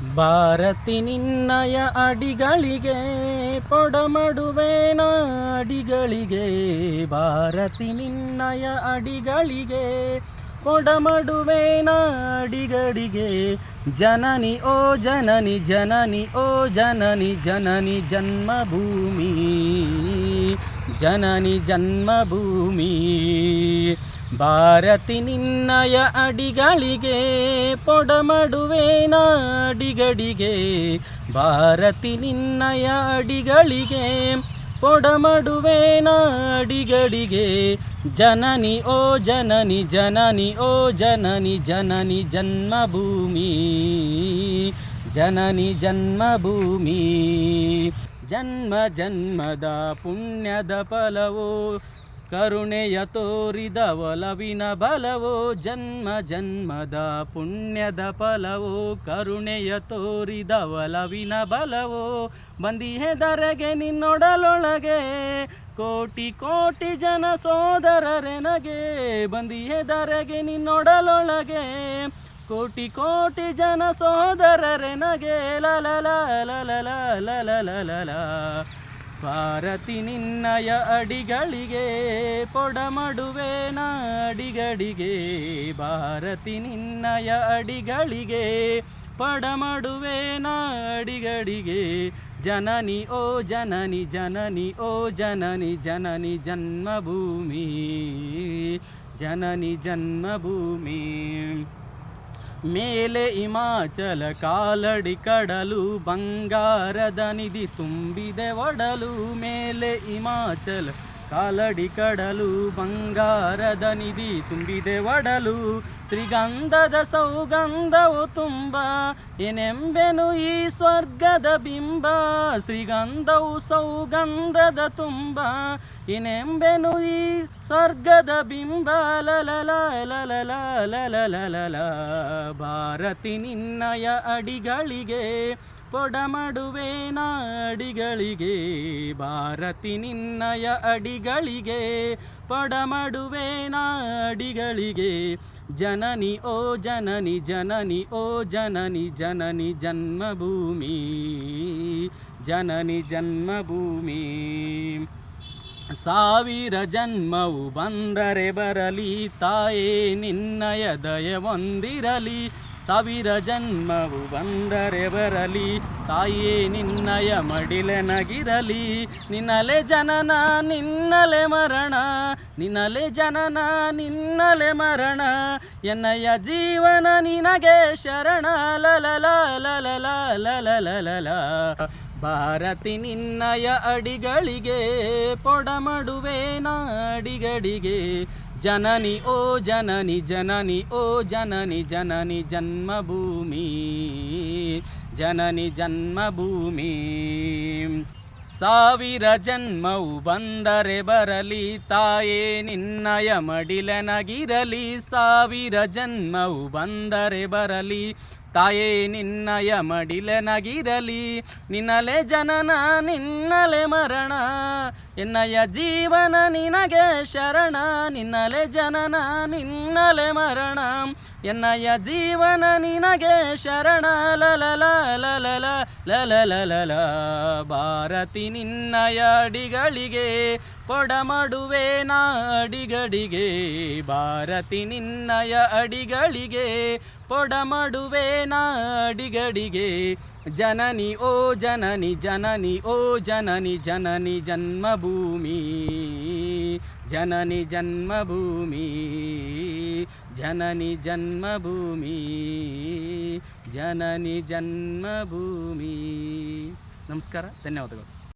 ಭಾರತಿ ನಿನ್ನಯ ಅಡಿಗಳಿಗೆ ಪೊಡಮಡುವೆ ಅಡಿಗಳಿಗೆ. ಭಾರತಿ ನಿನ್ನಯ ಅಡಿಗಳಿಗೆ ಪೊಡಮಡುವೆ ನಾಡಿಗಳಿಗೆ ಜನನಿ ಓ ಜನನಿ ಜನನಿ ಓ ಜನನಿ ಜನನಿ ಜನ್ಮಭೂಮಿ ಜನನಿ ಜನ್ಮಭೂಮಿ. ಭಾರತಿ ನಿನ್ನಯ ಅಡಿಗಳಿಗೆ ಪೊಡಮಡುವೆ ನಾಡಿಗಡಿಗೆ. ಭಾರತಿ ನಿನ್ನಯ ಅಡಿಗಳಿಗೆ ಪೊಡಮಡುವೆ ನಾಡಿಗಡಿಗೆ. ಜನನಿ ಓ ಜನನಿ ಜನನಿ ಓ ಜನನಿ ಜನನಿ ಜನ್ಮಭೂಮಿ. ಜನನಿ ಜನ್ಮಭೂಮಿ. ಜನ್ಮ ಜನ್ಮದ ಪುಣ್ಯದ ಫಲವೋ ಕರುಣೆಯ ತೋರಿದ ಒಲವಿನ ಬಲವೋ ಜನ್ಮ ಜನ್ಮದ ಪುಣ್ಯದ ಫಲವೋ ಕರುಣೆಯ ತೋರಿದ ಒಲವಿನ ಬಲವೋ ಬಂದಿಹೆದರಗೆ ನಿನ್ನೊಡಲೊಳಗೆ ಕೋಟಿ ಕೋಟಿ ಜನ ಸೋದರರೆನಗೆ ಬಂದಿಹೆ ದರೆಗೆ ನಿನ್ನೊಡಲೊಳಗೆ ಕೋಟಿ ಕೋಟಿ ಜನ ಸೋದರರೆನಗೆ ಲಲ ಲಲ ಲಲ ಭಾರತಿ ನಿನ್ನಯ ಅಡಿಗಳಿಗೆ ಪೊಡಮಡುವೆ ಅಡಿಗಡಿಗೆ ಭಾರತಿ ನಿನ್ನಯ ಅಡಿಗಳಿಗೆ ಪಡಮಡುವೆ ಅಡಿಗಡಿಗೆ ಜನನಿ ಓ ಜನನಿ ಜನನಿ ಓ ಜನನಿ ಜನನಿ ಜನ್ಮಭೂಮಿ ಜನನಿ ಜನ್ಮಭೂಮಿ. ಮೇಲೆ ಹಿಮಾಚಲ ಕಾಲಡಿ ಕಡಲು ಬಂಗಾರದ ನಿಧಿ ತುಂಬಿದೆ ಒಡಲು ಮೇಲೆ ಹಿಮಾಚಲ ಕಾಲಡಿ ಕಡಲು ಬಂಗಾರದ ನಿಧಿ ತುಂಬಿದೆ ಒಡಲು ಶ್ರೀಗಂಧದ ಸೌಗಂಧವು ತುಂಬ ಏನೆಂಬೆನು ಈ ಸ್ವರ್ಗದ ಬಿಂಬ ಶ್ರೀಗಂಧವು ಸೌಗಂಧದ ತುಂಬ ಏನೆಂಬೆನು ಈ ಸ್ವರ್ಗದ ಬಿಂಬ ಲಲಲ ಲಲಲ ಭಾರತಿ ನಿನ್ನಯ ಅಡಿಗಳಿಗೆ ಪೊಡಮಡುವೇನ ಅಡಿಗಳಿಗೆ, ಭಾರತಿ ನಿನ್ನಯ ಅಡಿಗಳಿಗೆ, ಪಡಮಡುವೆ ಅಡಿಗಳಿಗೆ ಜನನಿ ಓ ಜನನಿ ಜನನಿ ಓ ಜನನಿ ಜನನಿ ಜನ್ಮಭೂಮಿ ಜನನಿ ಜನ್ಮಭೂಮಿ. ಸಾವಿರ ಜನ್ಮವು ಬಂದರೆ ಬರಲಿ, ತಾಯೇ ನಿನ್ನಯ ದಯವೊಂದಿರಲಿ ಸಾವಿರ ಜನ್ಮವು ಬಂದರೆ ಬರಲಿ ತಾಯಿಯೇ ನಿನ್ನಯ ಮಡಿಲೆನಗಿರಲಿ ನಿನ್ನಲೆ ಜನನ ನಿನ್ನಲೆ ಮರಣ ನಿನ್ನಲೆ ಜನನ ನಿನ್ನಲೆ ಮರಣ ಎನ್ನಯ ಜೀವನ ನಿನಗೆ ಶರಣ ಲಲಲ ಭಾರತಿ ನಿನ್ನಯ ಅಡಿಗಳಿಗೆ ಪೊಡಮಡುವೆ ಅಡಿಗಡಿಗೆ ಜನನಿ, ಓ ಜನನಿ ಜನನಿ, ಓ ಜನನಿ ಜನನಿ ಜನ್ಮಭೂಮಿ ಜನನಿ ಜನ್ಮಭೂಮಿ. ಸಾವಿರ ಜನ್ಮವು ಬಂದರೆ ಬರಲಿ, ತಾಯೇ ನಿನ್ನಯ ಮಡಿಲನಗಿರಲಿ. ಸಾವಿರ ಜನ್ಮವು ಬಂದರೆ ಬರಲಿ ತಾಯೇ ನಿನ್ನಯ ಮಡಿಲೆನಗಿರಲಿ ನಿನ್ನಲೆ ಜನನ, ನಿನ್ನಲೆ ಮರಣ. ಎನ್ನಯ ಜೀವನ ನಿನಗೆ ಶರಣ, ನಿನ್ನಲೆ ಜನನ, ನಿನ್ನಲೆ ಮರಣ. ಎನ್ನಯ ಜೀವನ ನಿನಗೆ ಶರಣ ಲಲಲ ಲಲಲ ಭಾರತಿ ನಿನ್ನಯ ಅಡಿಗಳಿಗೆ ಪೊಡಮಡುವೇನ ಅಡಿಗಡಿಗೆ ಭಾರತಿ ನಿನ್ನಯ ಅಡಿಗಳಿಗೆ ಪೊಡಮಡುವೇನ ಅಡಿಗಡಿಗೆ ಜನನಿ, ಓ ಜನನಿ ಜನನಿ, ಓ ಜನನಿ ಜನನಿ ಜನ್ಮಭೂಮಿ. ಜನನಿ ಜನ್ಮಭೂಮಿ ಜನನಿ ಜನ್ಮಭೂಮಿ ಜನನಿ ಜನ್ಮಭೂಮಿ. ನಮಸ್ಕಾರ ಧನ್ಯವಾದಗಳು.